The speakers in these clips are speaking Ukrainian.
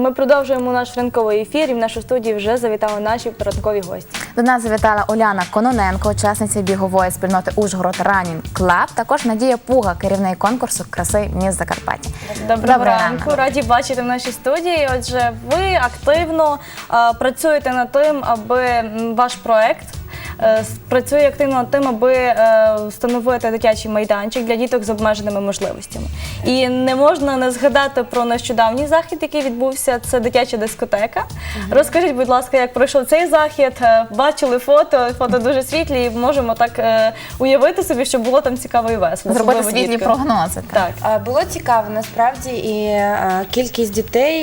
ми продовжуємо наш ранковий ефір. І в нашу студію вже завітали наші ранкові гості. До нас завітала Оляна Кононенко, учасниця бігової спільноти Ужгород Ранінг Клаб. Також Надія Пуга, керівник конкурсу краси міст Закарпаття. Доброго Добрий ранку, раді бачити в нашій студії. Отже, ви активно е, працюєте над тим, аби ваш проект. Е, Працює активно над тим, аби е, встановити дитячий майданчик для діток з обмеженими можливостями. І не можна не згадати про нещодавній захід, який відбувся. Це дитяча дискотека. Розкажіть, будь ласка, як пройшов цей захід? Е, Бачили фото, фото дуже світлі, і можемо так уявити собі, що було там цікаво і весело. Зробити світлі прогнози. Так. А, Було цікаво насправді, і кількість дітей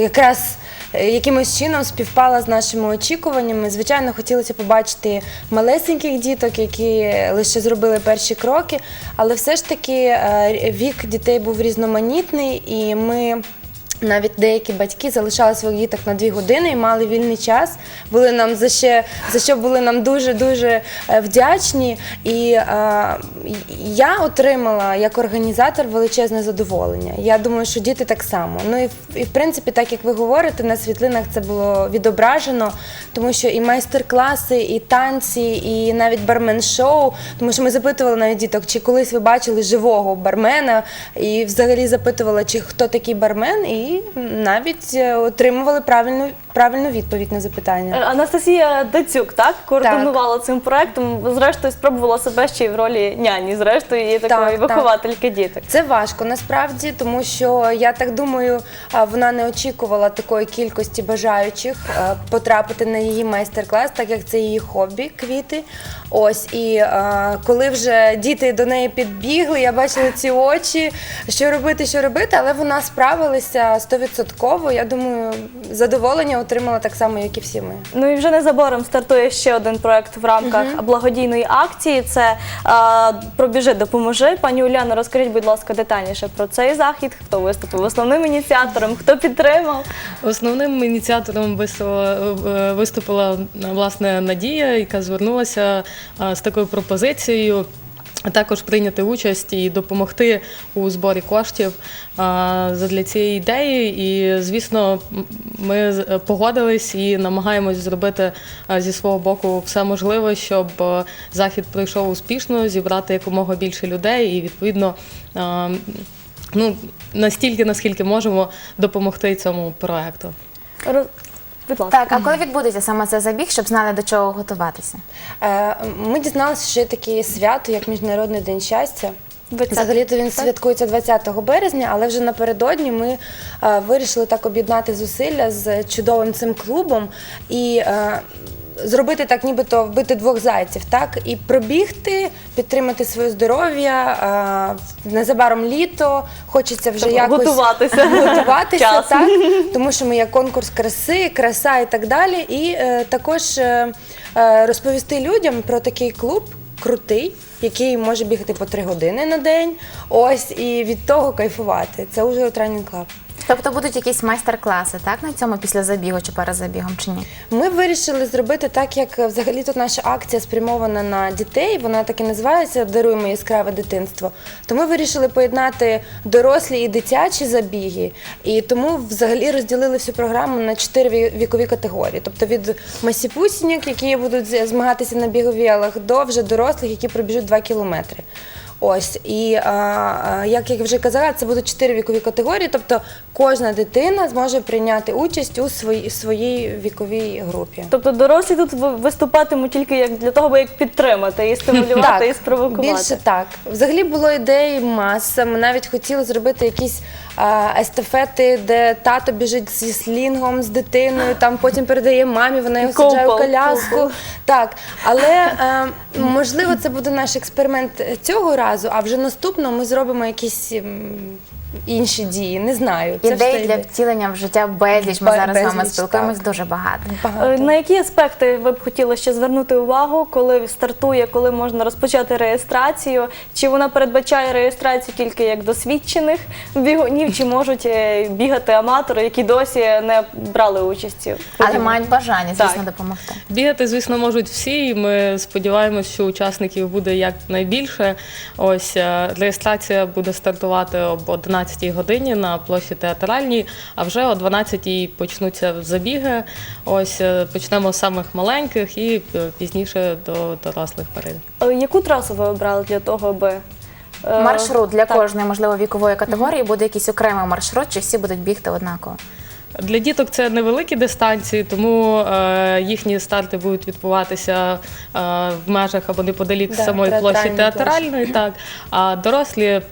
якраз якимось чином співпала з нашими очікуваннями. Звичайно, хотілося побачити малесеньких діток, які лише зробили перші кроки, але все ж таки е, вік дітей був різноманітний, і ми. Навіть деякі батьки залишали своїх діток на дві години і мали вільний час. Були нам за ще за що були нам дуже дуже вдячні. І е, я отримала як організатор величезне задоволення. Я думаю, що діти так само. Ну і і в принципі, так як ви говорите, на світлинах це було відображено, тому що і майстер-класи, і танці, і навіть бармен-шоу. Тому що ми запитували навіть діток, чи колись ви бачили живого бармена, і взагалі запитували, чи хто такий бармен, і навіть е, отримували правильну правильну відповідь на запитання. Е, Анастасія Дацюк, так, координувала цим проектом. Зрештою, спробувала себе ще й в ролі няні, зрештою, і такої Так, так. виховательки діток. Це важко насправді, тому що я так думаю, вона не очікувала такої кількості бажаючих е, потрапити на її майстер-клас, так як це її хобі квіти. Ось і е, коли вже діти до неї підбігли, я бачила ці очі, що робити, що робити, але вона справилася стовідсотково. Я думаю, задоволення отримала так само, як і всі ми. Ну і вже незабаром стартує ще один проект в рамках благодійної акції. Це е, пробіжи, допоможи. Пані Уляно, розкажіть, будь ласка, детальніше про цей захід. Хто виступив основним ініціатором, хто підтримав? Основним ініціатором виступила, е, виступила власне Надія, яка звернулася е, з такою пропозицією. Також прийняти участь і допомогти у зборі коштів а, задля цієї ідеї. І, звісно, ми погодились і намагаємось зробити зі свого боку все можливе, щоб захід пройшов успішно, зібрати якомога більше людей і відповідно. Ну, настільки, наскільки можемо допомогти цьому проекту. Будь ласка. Так, а коли відбудеться саме цей забіг, щоб знали до чого готуватися? Е, Ми дізналися, що є таке свято, як Міжнародний день щастя. 20-го, Взагалі-то він святкується 20 березня, але вже напередодні ми е, вирішили так об'єднати зусилля з чудовим цим клубом і е, зробити так, нібито вбити двох зайців, так і пробігти, підтримати своє здоров'я. Е, незабаром літо, хочеться вже Тобто якось готуватися. готуватися Час. так, тому що ми є конкурс краси, краса і так далі. І е, також е, е, розповісти людям про такий клуб крутий, який може бігати по три години на день. Ось і від того кайфувати. Це уже тренінг клаб. Тобто будуть якісь майстер-класи, так, на цьому після забігу чи перед забігом, чи ні? Ми вирішили зробити так, як е, взагалі тут наша акція спрямована на дітей. Вона так і називається Даруємо яскраве дитинство. То ми вирішили поєднати дорослі і дитячі забіги. І тому взагалі розділили всю програму на чотири вікові категорії. Тобто від масіпусіньок, які будуть змагатися на біговілах, до вже дорослих, які пробіжуть 2 кілометри. Ось і а, як я вже казала, це будуть чотири вікові категорії. Тобто кожна дитина зможе прийняти участь у своїй своїй віковій групі. Тобто дорослі тут виступатимуть тільки як для того, аби як підтримати і стимулювати, і спровокувати. більше так. Взагалі було ідей маса. Ми навіть хотіли зробити якісь а, естафети, де тато біжить зі слінгом, з дитиною, там потім передає мамі, вона його саджає в коляску. Так, але е, можливо це буде наш експеримент цього разу, а вже наступного ми зробимо якісь. Інші дії, не знаю. Це Ідей все для йде. втілення в життя безліч. Ми Бе- зараз з вами безліч, спілкуємось так. дуже багато. Багато. Е, На які аспекти ви б хотіли ще звернути увагу, коли стартує, коли можна розпочати реєстрацію? Чи вона передбачає реєстрацію тільки як досвідчених бігунів, чи можуть е, бігати аматори, які досі не брали участі? Але мають бажання, звісно, Так. допомогти. Бігати, звісно, можуть всі. і Ми сподіваємося, що учасників буде якнайбільше. Ось е, реєстрація буде стартувати об 11 годині на площі театральній, а вже о 12 почнуться забіги. Ось е, почнемо з самих маленьких і е, пізніше до дорослих перейдемо. Е, Яку трасу ви обрали для того, аби Маршрут для так. кожної можливо вікової категорії буде якийсь окремий маршрут, чи всі будуть бігти однаково? Для діток це невеликі дистанції, тому е, їхні старти будуть відбуватися е, в межах або неподалік Да, самої площі театральної театральної, так. А дорослі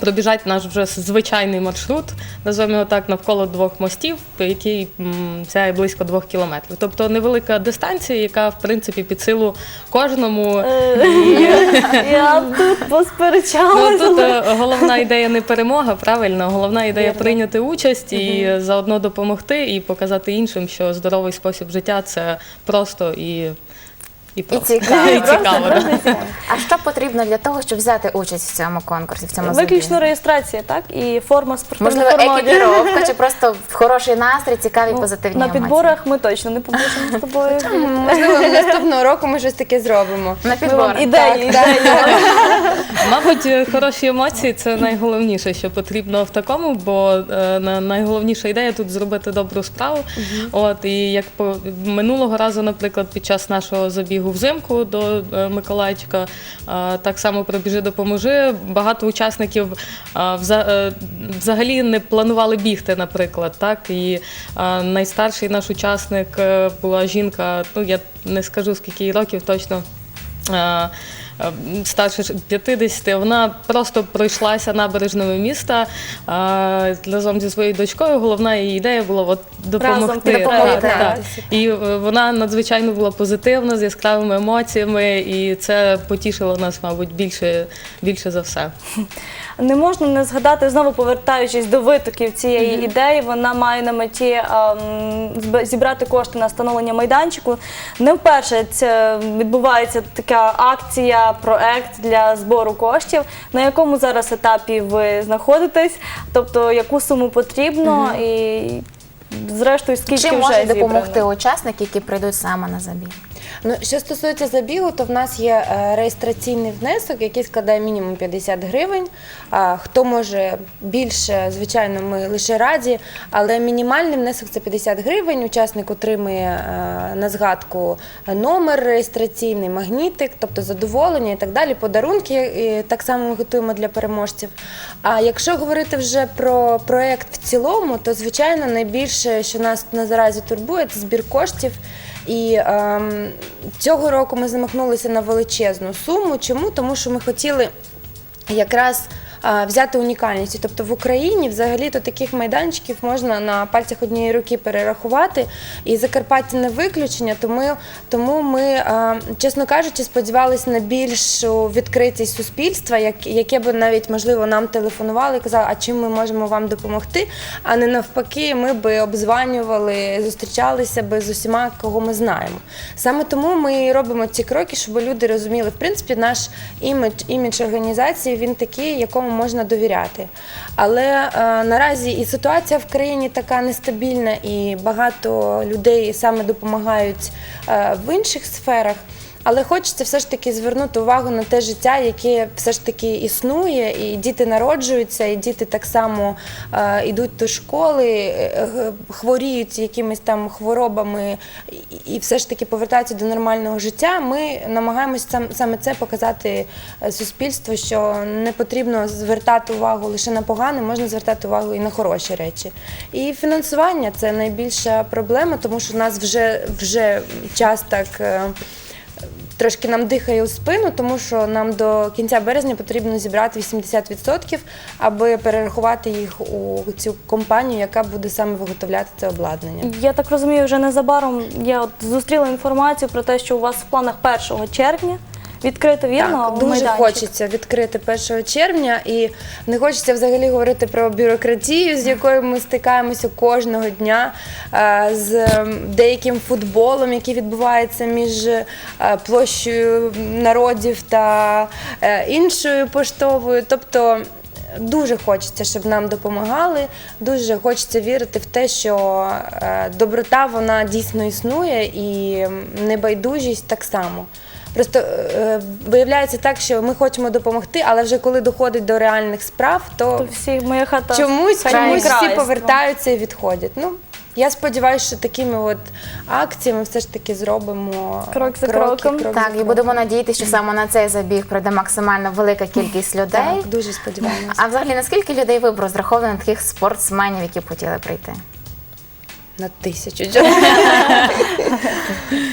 пробіжать наш вже звичайний маршрут, називаємо його так, навколо двох мостів, який м, сягає близько двох кілометрів. Тобто невелика дистанція, яка в принципі під силу кожному. Е, Я тут Ну, посперечалася. тут е, головна ідея не перемога, правильно. Головна ідея прийняти участь і заодно допомогти і показати іншим, що здоровий спосіб життя це просто і, і просто. цікаво. І цікаво, да. А що потрібно для того, щоб взяти участь в цьому конкурсі, в цьому Виключно забігі? реєстрація, так? І форма спортивна Можливо, форма одягу. екіпіровка, чи просто в хороший настрій, цікаві позитивні На емоції? підборах ми точно не побачимо з тобою. Можливо, наступного року ми щось таке зробимо. На підборах. ідеї, ідеї. Мабуть, е, хороші емоції це найголовніше, що потрібно в такому, бо е, на- найголовніша ідея тут зробити добру справу. От і як по минулого разу, наприклад, під час нашого забігу взимку до е, Миколайчика, е, так само пробіжи допоможи. Багато учасників е, вза- е, взагалі не планували бігти, наприклад. Так і е, найстарший наш учасник е, була жінка. Ну я не скажу скільки їй років точно. Е, Старше ж 50, вона просто пройшлася набережними міста е, разом зі своєю дочкою. Головна її ідея була от допомогти. допомогти. Так. І е, вона надзвичайно була позитивна, з яскравими емоціями, і це потішило нас, мабуть, більше, більше за все. Не можна не згадати, знову повертаючись до витоків цієї ідеї, вона має на меті ем, зібрати кошти на встановлення майданчику. Не вперше це відбувається така акція, проект для збору коштів. На якому зараз етапі ви знаходитесь? Тобто яку суму потрібно і зрештою скільки Чим вже можуть зібрано? допомогти учасники, які прийдуть саме на забіг? Ну, що стосується забігу, то в нас є е, реєстраційний внесок, який складає мінімум 50 гривень. А, Хто може більше, звичайно, ми лише раді, але мінімальний внесок це 50 гривень. Учасник отримує е, на згадку номер реєстраційний, магнітик, тобто задоволення і так далі. Подарунки так само ми готуємо для переможців. А якщо говорити вже про проект в цілому, то звичайно найбільше, що нас наразі турбує, це збір коштів. І ем, цього року ми замахнулися на величезну суму. Чому? Тому що ми хотіли якраз взяти унікальність. Тобто в Україні взагалі-то таких майданчиків можна на пальцях однієї руки перерахувати, і Закарпаття не виключення. Тому, тому ми, чесно кажучи, сподівалися на більшу відкритість суспільства, як, яке би навіть можливо нам телефонували і казали, а чим ми можемо вам допомогти, а не навпаки, ми би обзванювали, зустрічалися би з усіма, кого ми знаємо. Саме тому ми робимо ці кроки, щоб люди розуміли, в принципі, наш імідж, імідж організації він такий, якому можна довіряти. Але е, наразі і ситуація в країні така нестабільна, і багато людей саме допомагають е, в інших сферах. Але хочеться все ж таки звернути увагу на те життя, яке все ж таки існує, і діти народжуються, і діти так само е, йдуть до школи, е, хворіють якимись там хворобами і, все ж таки повертаються до нормального життя. Ми намагаємося сам, саме це показати е, суспільству, що не потрібно звертати увагу лише на погане, можна звертати увагу і на хороші речі. І фінансування це найбільша проблема, тому що у нас вже, вже час так. Трошки нам дихає у спину, тому що нам до кінця березня потрібно зібрати 80%, аби перерахувати їх у цю компанію, яка буде саме виготовляти це обладнання. Я так розумію, вже незабаром я от зустріла інформацію про те, що у вас в планах 1 червня відкрито вірно Так, дуже майданчик? хочеться відкрити 1 червня, і не хочеться взагалі говорити про бюрократію, з якою ми стикаємося кожного дня, е, з деяким футболом, який відбувається між е, площею народів та е, іншою поштовою. Тобто Дуже хочеться, щоб нам допомагали. Дуже хочеться вірити в те, що доброта вона дійсно існує, і небайдужість так само. Просто е, виявляється так, що ми хочемо допомогти, але вже коли доходить до реальних справ, то, То всі моя хата чомусь, хай чомусь всі крайство. повертаються і відходять. Ну, я сподіваюся, що такими от акціями все ж таки зробимо Крок за кроки, кроком. крок Так, за і кроком. будемо надіятися, що саме на цей забіг прийде максимально велика кількість людей. Так, дуже сподіваємося. А взагалі, наскільки людей ви б розраховували на таких спортсменів, які б хотіли прийти? На тисячу.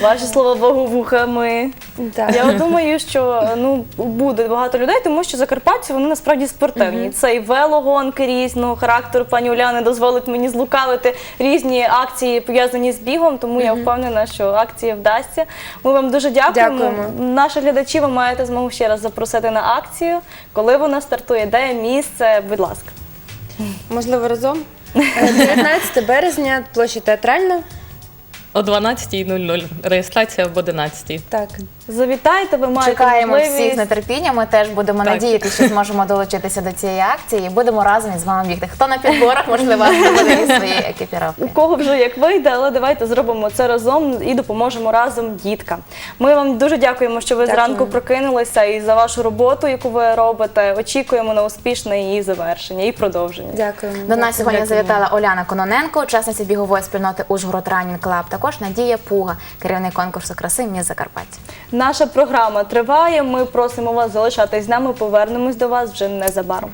Ваші слова Богу вухами. Так. Я думаю, що ну буде багато людей, тому що закарпатці вони насправді спортивні. Це і велогонки різного характеру. Пані Уляна дозволить мені злукавити різні акції пов'язані з бігом. Тому я впевнена, що акція вдасться. Ми вам дуже дякуємо. Дякуємо. Наші глядачі ви маєте змогу ще раз запросити на акцію. Коли вона стартує, де місце, будь ласка. Можливо, разом. Е, 19 березня, площа театральна. О 12.00. Реєстрація об 11.00. Так. Завітайте, ви маєте Чекаємо можливість. всіх з нетерпінням. Ми теж будемо Так. надіятися, що зможемо долучитися до цієї акції і будемо разом із вами бігти. Хто на підборах, можливо, буде із своєї екіпіровки. У кого вже як вийде, але давайте зробимо це разом і допоможемо разом діткам. Ми вам дуже дякуємо, що ви Дякуємо. зранку прокинулися і за вашу роботу, яку ви робите. Очікуємо на успішне її завершення і продовження. Дякуємо. До нас сьогодні Дякуємо. завітала Оляна Кононенко, учасниця бігової спільноти Ужгород Ранін Клаб. Також Надія Пуга, керівник конкурсу краси Міс Закарпаття. Наша програма триває. Ми просимо вас залишатись з нами. Повернемось до вас вже незабаром.